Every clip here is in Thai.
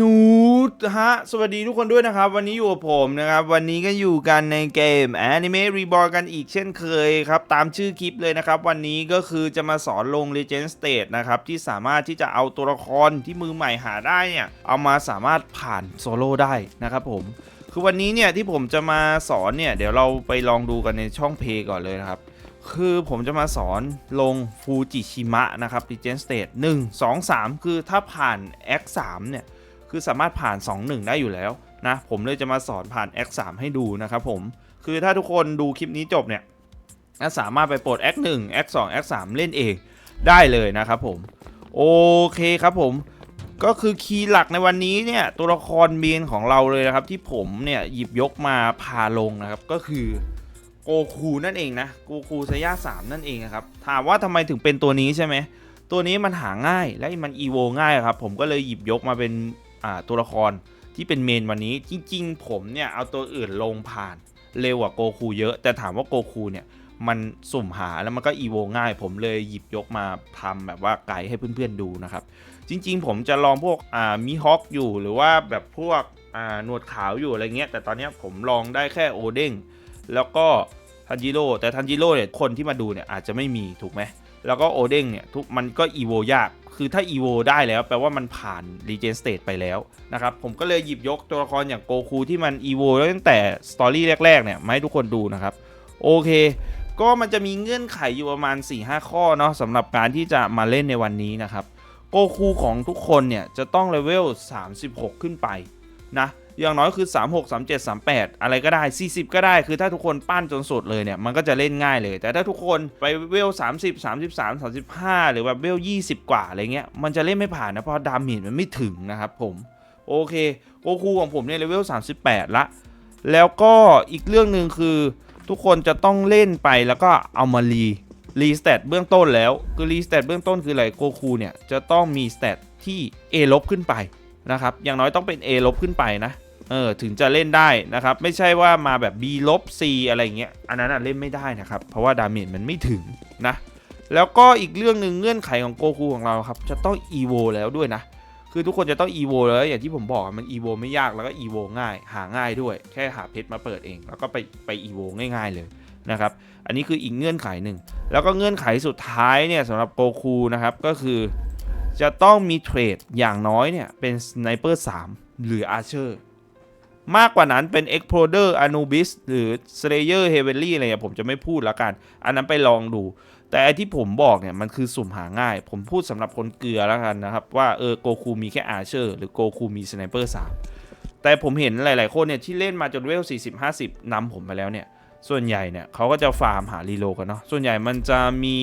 นูดฮะ สวัสดีทุกคนด้วยนะครับ วันนี้อยู่กับผมนะครับ วันนี้ก็อยู่กันในเกม Anime Reborn กันอีกเช่นเคยครับ ตามชื่อคลิปเลยนะครับ วันนี้ก็คือจะมาสอนลง Legend State นะครับ ที่สามารถที่จะเอาตัวละครที่มือใหม่หาได้เนี่ย เอามาสามารถผ่านโซโล่ได้นะครับผมคือวันนี้เนี่ยที่ผมจะมาสอนเนี่ย เดี๋ยวเราไปลองดูกันในช่องเพก่อนเลยนะครับคือผมจะมาสอนลงฟูจิชิมะนะครับ Legend State 1 2 3คือถ้าผ่าน X 3เนี่ย คือสามารถผ่าน 2 1 ได้อยู่แล้วนะผมเลยจะมาสอนผ่าน X 3ให้ดูนะครับผมคือถ้าทุกคนดูคลิปนี้จบเนี่ยสามารถไปปลด X 1 X 2 X 3เล่นเองได้เลยนะครับผมโอเคครับผมก็คือคีย์หลักในวันนี้เนี่ยตัวละครเมนของเราเลยนะครับ ที่ผมเนี่ยหยิบยกมาพาลงนะครับก็คือโกคูนั่นเองนะโกคูไซย่าสามนั่นเองครับถามว่าทำไมถึงเป็นตัวนี้ใช่ไหมตัวนี้มันหาง่ายและมันอีโวง่ายครับผมก็เลยหยิบยกมาเป็น ตัวละครที่เป็นเมนวันนี้จริง ๆ ผมเนี่ยเอาตัวอื่นลงผ่านเร็วกว่าโกคูเยอะ แต่ถามว่าโกคูเนี่ยมันสุ่มหาแล้วมันก็อีโวง่าย ผมเลยหยิบยกมาทำแบบว่าไกด์ให้เพื่อนๆดูนะครับ จริง ๆ ผมจะลองพวกอ่ามิฮอคอยู่หรือว่าแบบพวกอ่าหนวดขาวอยู่อะไรเงี้ยแต่ตอนนี้ผมลองได้แค่โอเด้งแล้วก็ทันจิโร่แต่ทันจิโร่เนี่ยคนที่มาดูเนี่ยอาจจะไม่มีถูกไหม แล้วก็โอเด้งเนี่ยทุกมันก็อีโวยาก คือถ้าอีโวได้แล้วแปลว่ามันผ่านรีเจนสเต e ไปแล้วนะครับ ผมก็เลยหยิบยกตัวละครอย่างโกคูที่มันอีโวตั้งแต่สตอรี่แรกๆเนี่ยมาให้ทุกคนดูนะครับ โอเค ก็มันจะมีเงื่อนไขอยู่ประมาณ 4-5 ข้อเนาะสำหรับการที่จะมาเล่นในวันนี้นะครับโกคูของทุกคนเนี่ยจะต้องเลเวล36 ขึ้นไปนะ อย่างน้อยคือ 36 37 38 อะไรก็ได้ 40 ก็ได้ คือถ้าทุกคนปั้นจนสุดเลยเนี่ย มันก็จะเล่นง่ายเลย แต่ถ้าทุกคนไปเวล 30 33 35 หรือแบบเวล 20 กว่าอะไรเงี้ย มันจะเล่นไม่ผ่านนะ เพราะดาเมจมันไม่ถึงนะครับผม โอเคโกคูของผมเนี่ยเลเวล 38 ละ แล้วก็อีกเรื่องหนึ่งคือทุกคนจะต้องเล่นไปแล้วก็เอามารีรีสเตตเบื้องต้นแล้ว คือรีสเตตเบื้องต้นคืออะไรโกคูเนี่ยจะต้องมีสเตตที่ A ลบขึ้นไปนะครับ อย่างน้อยต้องเป็น A ลบขึ้นไปนะ เออถึงจะเล่นได้นะครับ ไม่ใช่ว่ามาแบบ B ลบ C อะไรเงี้ยอันนั้นเล่นไม่ได้นะครับ เพราะว่าดาเมจมันไม่ถึงนะ แล้วก็อีกเรื่องหนึ่งเงื่อนไขของโกคูของเราครับจะต้อง EVO แล้วด้วยนะคือทุกคนจะต้อง EVO แล้วอย่างที่ผมบอกมัน EVO ไม่ยากแล้วก็ EVO ง่าย หาง่ายด้วย แค่หาเพชรมาเปิดเอง แล้วก็ไปไป EVO ง่ายๆเลยนะครับอันนี้คืออีกเงื่อนไขหนึ่งแล้วก็เงื่อนไขสุดท้ายเนี่ยสำหรับโกคูนะครับก็คือจะต้องมีเทรดอย่างน้อยเนี่ยเป็นสไนเปอร์3หรืออาร์เชอร์ มากกว่านั้นเป็น Exploder Anubis หรือ Slayer Heavenly อะไรเนี่ยผมจะไม่พูดแล้วกัน อันนั้นไปลองดู แต่อที่ผมบอกเนี่ยมันคือสุ่มหาง่าย ผมพูดสำหรับคนเกลือแล้วกันนะครับ ว่าเออโกคูมีแค่อาร์เชอร์หรือโกคูมีสไนเปอร์3แต่ผมเห็นหลาย ๆ คนเนี่ยที่เล่นมาจนเวล 40-50นำผมไปแล้วเนี่ย ส่วนใหญ่เนี่ยเขาก็จะฟาร์มหารีโลกันเนาะ ส่วนใหญ่มันจะมี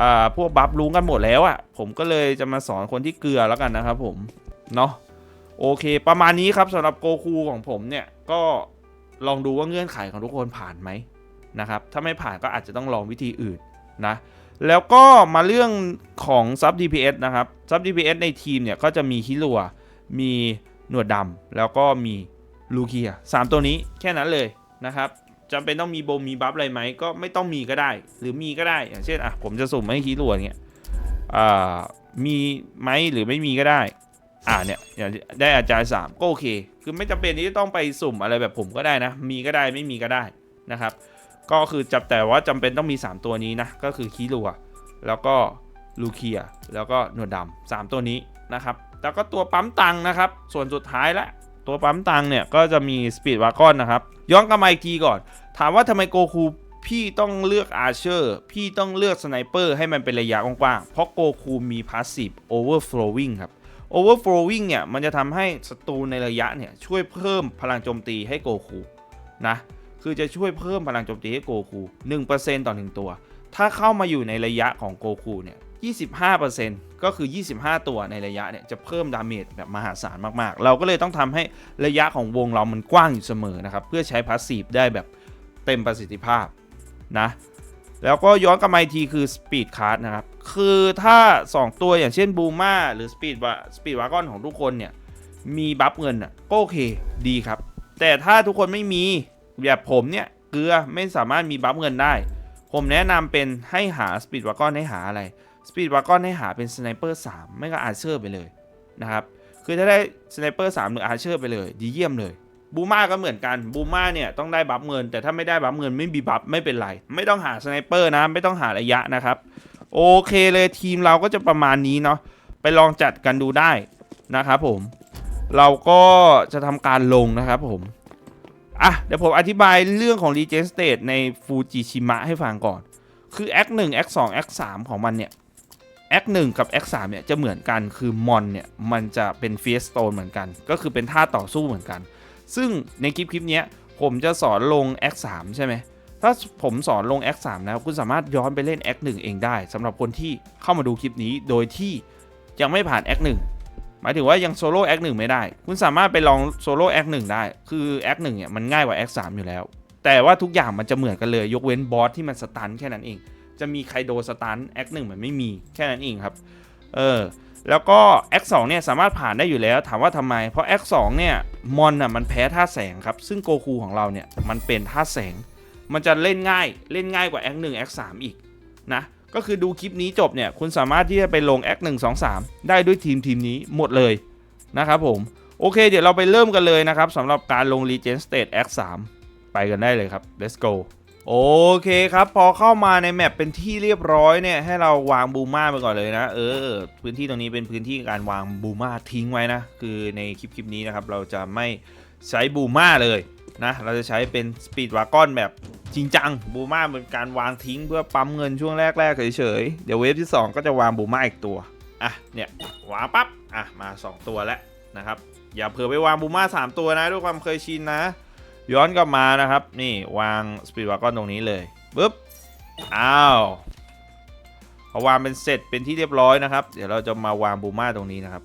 อ่าพวกบัฟรู้กันหมดแล้วอะ่ะ ผมก็เลยจะมาสอนคนที่เกลือแล้วกันนะครับผม เนาะ โอเค ประมาณนี้ครับสำหรับโกคูของผมเนี่ยก็ลองดูว่าเงื่อนไขของทุกคนผ่านไหมนะครับ ถ้าไม่ผ่านก็อาจจะต้องลองวิธีอื่นนะ แล้วก็มาเรื่องของซับ DPS นะครับซับ DPS ในทีมเนี่ยก็จะมีฮิลัว มีหนวดดำแล้วก็มีลูเคียสามตัวนี้แค่นั้นเลยนะครับจำเป็นต้องมีโบมีบัฟอะไรไหมก็ไม่ต้องมีก็ได้ หรือมีก็ได้ อย่างเช่นอะผมจะสุ่มให้ฮีโร่เงี้ยมีไหมหรือไม่มีก็ได้ อ่าเนี่ยอย่างได้อาจารย์สามก็โอเค คือไม่จำเป็นที่จะต้องไปสุ่มอะไรแบบผมก็ได้นะ มีก็ได้ไม่มีก็ได้นะครับ ก็คือจับแต่ว่าจำเป็นต้องมี 3 ตัวนี้นะ ก็คือคีรัว แล้วก็ลูเคีย แล้วก็หนวดดำสามตัวนี้นะครับ แล้วก็ตัวปั๊มตังนะครับ ส่วนสุดท้ายละตัวปั๊มตังเนี่ยก็จะมีสปีดวากอนนะครับ ย้อนกลับมาอีกทีก่อน ถามว่าทำไมโกคูพี่ต้องเลือกอาร์เชอร์ พี่ต้องเลือกสไนเปอร์ให้มันเป็นระยะกว้างๆ เพราะโกคูมีพาสซีฟโอเวอร์ฟล w วิงครับ โอเวอร์ฟล w วิงเนี่ยมันจะทำให้ศัตรูในระยะเนี่ยช่วยเพิ่มพลังโจมตีให้โกคูนะคือจะช่วยเพิ่มพลังโจมตีให้โกคู1%ต่อ 1 ตัว ถ้าเข้ามาอยู่ในระยะของโกคูเนี่ย25%ก็คือ 25 ตัวในระยะเนี่ยจะเพิ่มดาเมจแบบมหาศาลมากๆ เราก็เลยต้องทำให้ระยะของวงเรามันกว้างอยู่เสมอนะครับ เพื่อใช้พาสซีฟได้แบบเต็มประสิทธิภาพนะ แล้วก็ย้อนกลับมาอีกทีคือสปีดคาร์ดนะครับ คือถ้า 2 ตัวอย่างเช่นบูมาหรือสปีดวสปีดวากอนของทุกคนเนี่ย มีบัฟเงินอะก็โอเคดีครับ แต่ถ้าทุกคนไม่มีแบบผมเนี่ยเกลือไม่สามารถมีบัฟเงินได้ ผมแนะนำเป็นให้หาสปีดวากอนให้หาอะไรสปีดวากอนให้หาเป็นสไนเปอร์3ไม่ก็อาร์เชอร์ไปเลยนะครับคือถ้าได้สไนเปอร์สามหรืออาร์เชอร์ไปเลยดีเยี่ยมเลยบูมาก็เหมือนกันบูมาเนี่ยต้องได้บัฟเงิน แต่ถ้าไม่ได้บัฟเงินไม่มีบัฟไม่เป็นไร ไม่ต้องหาสไนเปอร์นะไม่ต้องหาระยะนะครับ โอเคเลยทีมเราก็จะประมาณนี้เนาะไปลองจัดกันดูได้นะครับผม เราก็จะทำการลงนะครับผมอะเดี๋ยวผมอธิบายเรื่องของ Regen State ในฟูจิชิมะให้ฟังก่อน คือ Act 1 Act 2 Act 3 ของมันเนี่ย Act 1 กับ Act 3 เนี่ยจะเหมือนกันคือมอนเนี่ย มันจะเป็นเฟียสโตนเหมือนกัน ก็คือเป็นท่าต่อสู้เหมือนกัน ซึ่งในคลิปคลิปนี้ผมจะสอนลง Act 3 ใช่ไหม ถ้าผมสอนลง Act 3นะคุณสามารถย้อนไปเล่น Act 1 เองได้สำหรับคนที่เข้ามาดูคลิปนี้โดยที่ยังไม่ผ่าน Act 1 หมายถึงว่ายังโซโล่แอคหนึ่งไม่ได้ คุณสามารถไปลองโซโล่แอคหนึ่งได้ คือแอคหนึ่งเนี่ยมันง่ายกว่าแอคสามอยู่แล้ว แต่ว่าทุกอย่างมันจะเหมือนกันเลย ยกเว้นบอสที่มันสตันแค่นั้นเอง จะมีใครโดนสตันแอคหนึ่งมันไม่มีแค่นั้นเองครับ เออแล้วก็แอคสองเนี่ยสามารถผ่านได้อยู่แล้วถามว่าทำไม เพราะแอคสองเนี่ยมอนอะมันแพ้ท่าแสงครับ ซึ่งโกคูของเราเนี่ยมันเป็นท่าแสง มันจะเล่นง่ายเล่นง่ายกว่าแอคหนึ่งแอคสามอีกนะก็คือดูคลิปนี้จบเนี่ยคุณสามารถที่จะไปลงแอคหนึ่งสองสามได้ด้วยทีมทีมนี้หมดเลยนะครับผม โอเค เดี๋ยวเราไปเริ่มกันเลยนะครับสำหรับการลง Regen State Act 3 ไปกันได้เลยครับ let's go โอเคครับ พอเข้ามาในแมปเป็นที่เรียบร้อยเนี่ย ให้เราวางบูมาไปก่อนเลยนะ เออ พื้นที่ตรงนี้เป็นพื้นที่การวางบูมาทิ้งไว้นะ คือในคลิปคลิปนี้นะครับ เราจะไม่ใช้บูมาเลยนะ เราจะใช้เป็นสปีดวากอนแบบ จริงจังบูมาเป็นการวางทิ้งเพื่อปั๊มเงินช่วงแรกๆเฉยๆ เดี๋ยวเวฟที่ 2 ก็จะวางบูมาอีกตัว อะ เนี่ยวางปั๊บ อะ มา 2 ตัวแล้วนะครับ อย่าเผื่อไปวางบูมา3 ตัวนะด้วยความเคยชินนะ ย้อนกลับมานะครับ นี่วางสปีดวากอนตรงนี้เลยปึ๊บ อ้าวพอวางเป็นเสร็จเป็นที่เรียบร้อยนะครับ เดี๋ยวเราจะมาวางบูมาตรงนี้นะครับ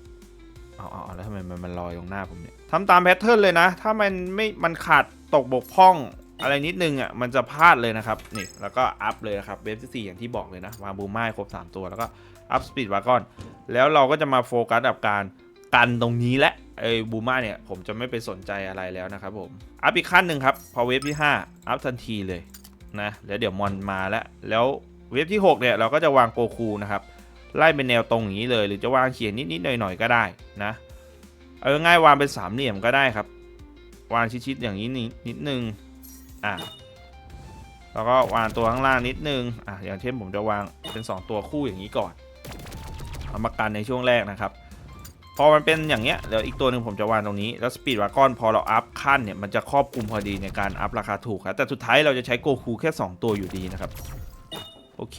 เอาเอาแล้วทำไมมันมันลอยตรงหน้าผมเนี่ยทำตามแพทเทิร์นเลยนะ ถ้ามันไม่มันขาดตกบกพร่อง อะไรนิดนึงอะมันจะพลาดเลยนะครับนี่แล้วก็อัพเลยนะครับเวฟที่สี่อย่างที่บอกเลยนะวางบูมาให้ครบ 3 ตัวแล้วก็อัพสปีดวากอนแล้วเราก็จะมาโฟกัสกับการกันตรงนี้และไอ้บูมาเนี่ยผมจะไม่ไปสนใจอะไรแล้วนะครับผมอัพอีกขั้นหนึ่งครับพอเวฟที่ 5 อัพทันทีเลยนะแล้วเดี๋ยวมอนมาแล้วแล้วเวฟที่ 6 เนี่ยเราก็จะวางโกคูนะครับไล่เป็นแนวตรงอย่างนี้เลย หรือจะวางเขียนนิดๆหน่อยๆก็ได้นะเอาง่ายวางเป็นสามเหลี่ยมก็ได้ครับ วางชิดๆอย่างนี้นิดนิดนึง อะแล้วก็วางตัวข้างล่างนิดนึงอะอย่างเช่นผมจะวางเป็น 2 ตัวคู่อย่างนี้ก่อนเอามากันในช่วงแรกนะครับ พอมันเป็นอย่างเงี้ยเดี๋ยวอีกตัวหนึ่งผมจะวางตรงนี้แล้วสปีดวากอนพอเราอัพขั้นเนี่ยมันจะครอบคลุมพอดีในการอัพราคาถูกครับแต่สุดท้ายเราจะใช้โกคูแค่ 2 ตัวอยู่ดีนะครับโอเค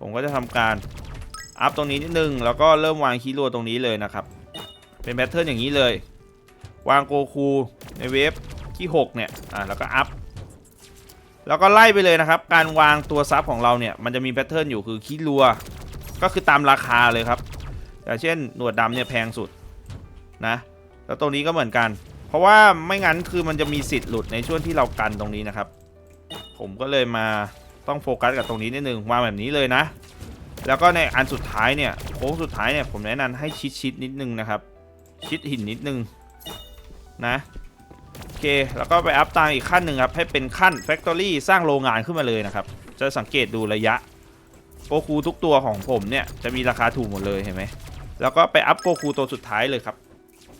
ผมก็จะทำการอัพตรงนี้นิดนึงแล้วก็เริ่มวางคีโรตรงนี้เลยนะครับ เป็นแพทเทิร์นอย่างนี้เลย วางโกคูในเวฟที่ 6 เนี่ยอ่าแล้วก็อัพ แล้วก็ไล่ไปเลยนะครับ การวางตัวซับของเราเนี่ย มันจะมีแพทเทิร์นอยู่คือคีรัว ก็คือตามราคาเลยครับอย่างเช่นหนวดดำเนี่ยแพงสุดนะแล้วตรงนี้ก็เหมือนกัน เพราะว่าไม่งั้นคือมันจะมีสิทธิ์หลุดในช่วงที่เรากันตรงนี้นะครับ ผมก็เลยมาต้องโฟกัสกับตรงนี้นิดนึงวางแบบนี้เลยนะ แล้วก็ในอันสุดท้ายเนี่ยโค้งสุดท้ายเนี่ยผมแนะนำให้ชิดชิดนิดนึงนะครับ ชิดหินนิดนึงนะ โอเค แล้วก็ไปอัพตามอีกขั้นหนึ่งครับ ให้เป็นขั้น Factory สร้างโรงงานขึ้นมาเลยนะครับ จะสังเกตดูระยะ โกคูทุกตัวของผมเนี่ย จะมีราคาถูกหมดเลยเห็นไหม แล้วก็ไปอัพโกคูตัวสุดท้ายเลยครับ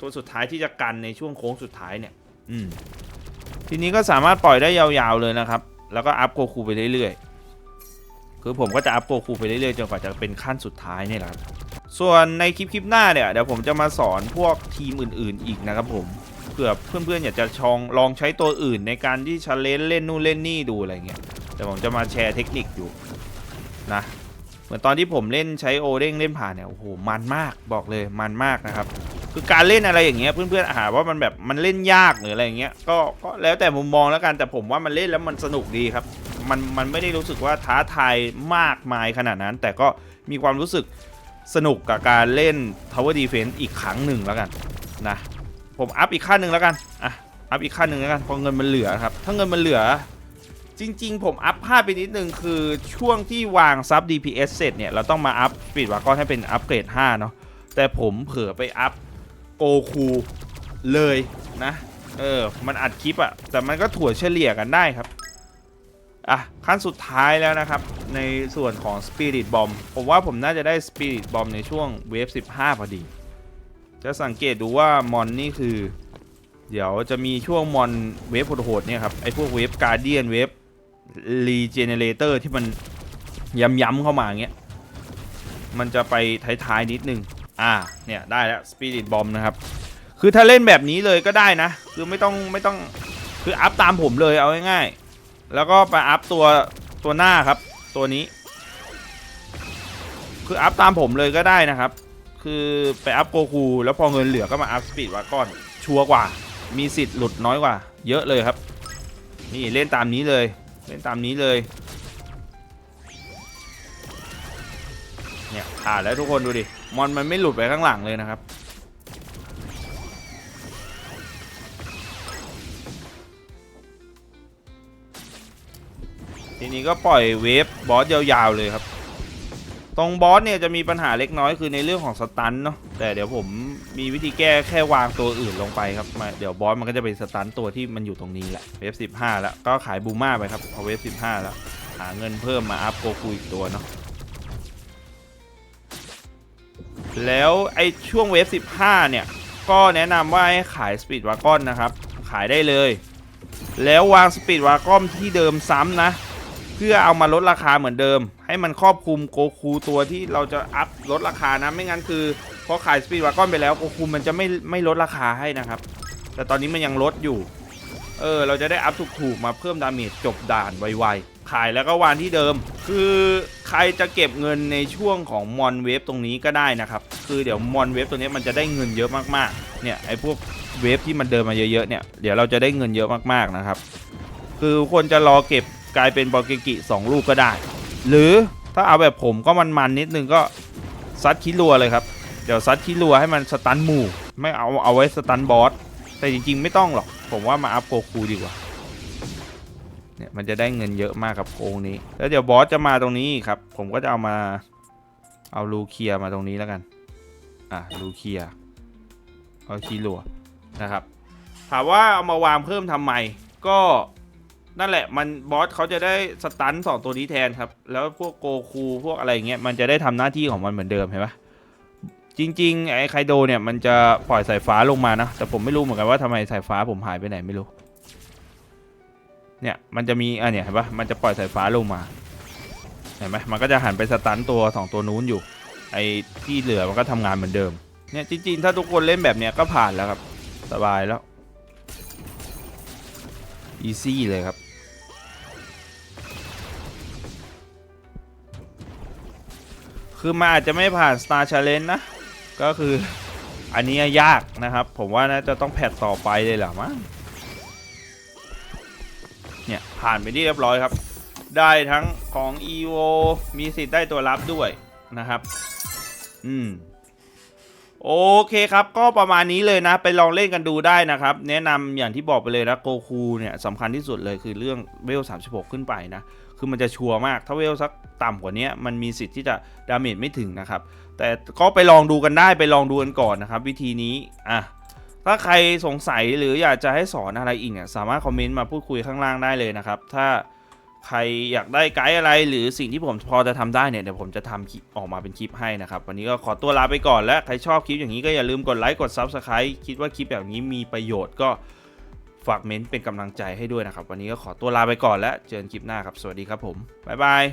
ตัวสุดท้ายที่จะกันในช่วงโค้งสุดท้ายเนี่ย อืม ทีนี้ก็สามารถปล่อยได้ยาวๆเลยนะครับ แล้วก็อัพโกคูไปเรื่อยๆ คือผมก็จะอัพโกคูไปเรื่อยๆจนกว่าจะเป็นขั้นสุดท้ายนี่แหละครับส่วนในคลิปคลิปหน้าเนี่ยเดี๋ยวผมจะมาสอนพวกทีมอื่น ๆ อีกนะครับผม เผื่อเพื่อนๆอยากจะชองลองใช้ตัวอื่นในการที่ชาเลนเล่นนู่นเล่นนี่ดูอะไรเงี้ยแต่ผมจะมาแชร์เทคนิคอยู่นะเหมือนตอนที่ผมเล่นใช้โอเด้งเล่นผ่านเนี่ยโอ้โหมันมากบอกเลยมันมากนะครับ คือการเล่นอะไรอย่างเงี้ยเพื่อนๆอาจว่ามันแบบมันเล่นยากหรืออะไรอย่างเงี้ยก็ก็แล้วแต่มุมมองแล้วกันแต่ผมว่ามันเล่นแล้วมันสนุกดีครับ มันมันไม่ได้รู้สึกว่าท้าทายมากมายขนาดนั้น แต่ก็มีความรู้สึกสนุกกับการเล่น Tower Defense อีกครั้งหนึ่งแล้วกันนะ ผมอัพอีกขั้นหนึ่งแล้วกันอะอัพอีกขั้นหนึ่งแล้วกันพอเงินมันเหลือครับ ถ้าเงินมันเหลือ จริง ๆ ผมอัพพลาดไปนิดนึงคือช่วงที่วางซับ DPS เสร็จเนี่ยเราต้องมาอัพสปีดวากอนให้เป็นอัพเกรด5เนาะแต่ผมเผลอไปอัพโกคูเลยนะ เออ มันอัดคลิปอะแต่มันก็ถั่วเฉลี่ยกันได้ครับ อะ ขั้นสุดท้ายแล้วนะครับ ในส่วนของ Spirit Bomb ผมว่าผมน่าจะได้ Spirit Bomb ในช่วงเวฟ 15 พอดี จะสังเกตดูว่ามอนนี่คือ เดี๋ยวจะมีช่วงมอนเวฟโหดๆเนี่ยครับไอพวกเวฟการเดียนเวฟรีเจเนเรเตอร์ที่มันย้ำๆเข้ามาอย่างเงี้ยมันจะไปท้ายๆนิดนึง อ่า เนี่ย ได้แล้วสปิริตบอมนะครับ คือถ้าเล่นแบบนี้เลยก็ได้นะ คือไม่ต้องไม่ต้อง คืออัพตามผมเลยเอาง่ายๆ แล้วก็ไปอัพตัวตัวหน้าครับ ตัวนี้ คืออัพตามผมเลยก็ได้นะครับ คือไปอัพโกคูแล้วพอเงินเหลือก็มาอัพสปีดวากอนชัวร์กว่า มีสิทธิ์หลุดน้อยกว่า เยอะเลยครับ นี่เล่นตามนี้เลย เล่นตามนี้เลย เนี่ยผ่านแล้วทุกคนดูดิ มอนมันไม่หลุดไปข้างหลังเลยนะครับ ทีนี้ก็ปล่อยเวฟบอสยาวๆเลยครับ ตรงบอสเนี่ยจะมีปัญหาเล็กน้อยคือในเรื่องของสตันเนาะแต่เดี๋ยวผมมีวิธีแก้แค่วางตัวอื่นลงไปครับมาเดี๋ยวบอสมันก็จะไปสตันตัวที่มันอยู่ตรงนี้แหละเวฟ15แล้วก็ขายบูม่าไปครับเอเวฟ15แล้วหาเงินเพิ่มมาอัพโกคูอีกตัวเนาะแล้วไอช่วงเวฟ15เนี่ยก็แนะนำว่าให้ขายสปีดวากอนนะครับขายได้เลย แล้ววางสปีดวากอนที่เดิมซ้ำนะ เพื่อเอามาลดราคาเหมือนเดิม ให้มันครอบคลุมโกคูตัวที่เราจะอัพลดราคานะไม่งั้นคือพอขายสปีดวากอนไปแล้วโกคูมันจะไม่ไม่ลดราคาให้นะครับ แต่ตอนนี้มันยังลดอยู่ เออ เราจะได้อัพถูกๆมาเพิ่มดาเมจจบด่านไวๆขายแล้วก็วางที่เดิม คือใครจะเก็บเงินในช่วงของมอนเวฟตรงนี้ก็ได้นะครับ คือเดี๋ยวมอนเวฟตัวนี้มันจะได้เงินเยอะมากๆเนี่ยไอ้พวกเวฟที่มันเดินมาเยอะๆเนี่ยเดี๋ยวเราจะได้เงินเยอะมากๆนะครับ คือคนจะรอเก็บ กลายเป็นบอลเกกิสองลูกก็ได้ หรือถ้าเอาแบบผมก็มันๆนนิดนึงก็ซัดคิรัวเลยครับ เดี๋ยวซัดคิรัวให้มันสตันหมู่ ไม่เอาเอาไว้สตันบอส แต่จริงๆ ไม่ต้องหรอก ผมว่ามาอัพโกคูดีกว่า เนี่ยมันจะได้เงินเยอะมากครับโกงนี้ แล้วเดี๋ยวบอสจะมาตรงนี้ครับ ผมก็จะเอามาเอาลูเคียมาตรงนี้แล้วกัน อะลูเคียเอาคีรัวนะครับ ถามว่าเอามาวางเพิ่มทำไม ก็ นั่นแหละมันบอสเขาจะได้สตันสองตัวนี้แทนครับ แล้วพวกโกคูพวกอะไรเงี้ยมันจะได้ทำหน้าที่ของมันเหมือนเดิมเห็นปะจริงๆ ไอ้ไคโดเนี่ยมันจะปล่อยสายฟ้าลงมานะ แต่ผมไม่รู้เหมือนกันว่าทำไมสายฟ้าผมหายไปไหนไม่รู้ เนี่ยมันจะมีอะเนี่ยเห็นปะมันจะปล่อยสายฟ้าลงมา เห็นไหมมันก็จะหันไปสตันตัวสองตัวนู้นอยู่ ไอ้ที่เหลือมันก็ทำงานเหมือนเดิม เนี่ยจริงๆ ถ้าทุกคนเล่นแบบเนี้ยก็ผ่านแล้วครับ สบายแล้วอีซี่เลยครับ คือมันอาจจะไม่ผ่าน Star Challenge นะ ก็คืออันนี้ยากนะครับ ผมว่าน่าจะต้องแพทต่อไปเลยหละมั้งเนี่ย ผ่านไปที่เรียบร้อยครับ ได้ทั้งของ EVO มีสิทธิ์ได้ตัวรับด้วยนะครับ อืมโอเคครับ ก็ประมาณนี้เลยนะ ไปลองเล่นกันดูได้นะครับ แนะนำอย่างที่บอกไปเลยนะโกคูเนี่ยสำคัญที่สุดเลยคือเรื่องเวล36 ขึ้นไปนะ คือมันจะชัวร์มากถ้าเวลสักต่ำกว่านี้มันมีสิทธิ์ที่จะดาเมจไม่ถึงนะครับ แต่ก็ไปลองดูกันได้ไปลองดูกันก่อนนะครับ วิธีนี้อะถ้าใครสงสัยหรืออยากจะให้สอนอะไรอีกเนี่ยสามารถคอมเมนต์มาพูดคุยข้างล่างได้เลยนะครับ ถ้าใครอยากได้ไกด์อะไรหรือสิ่งที่ผมพอจะทำได้เนี่ยเดี๋ยวผมจะทำคลิปออกมาเป็นคลิปให้นะครับ วันนี้ก็ขอตัวลาไปก่อนและใครชอบคลิปอย่างนี้ก็อย่าลืมกดไลค์กด Subscribe คิดว่าคลิปแบบนี้มีประโยชน์ก็ ฝากเม้นต์เป็นกำลังใจให้ด้วยนะครับ วันนี้ก็ขอตัวลาไปก่อนและเจอกันคลิปหน้าครับ สวัสดีครับผม บ๊ายบาย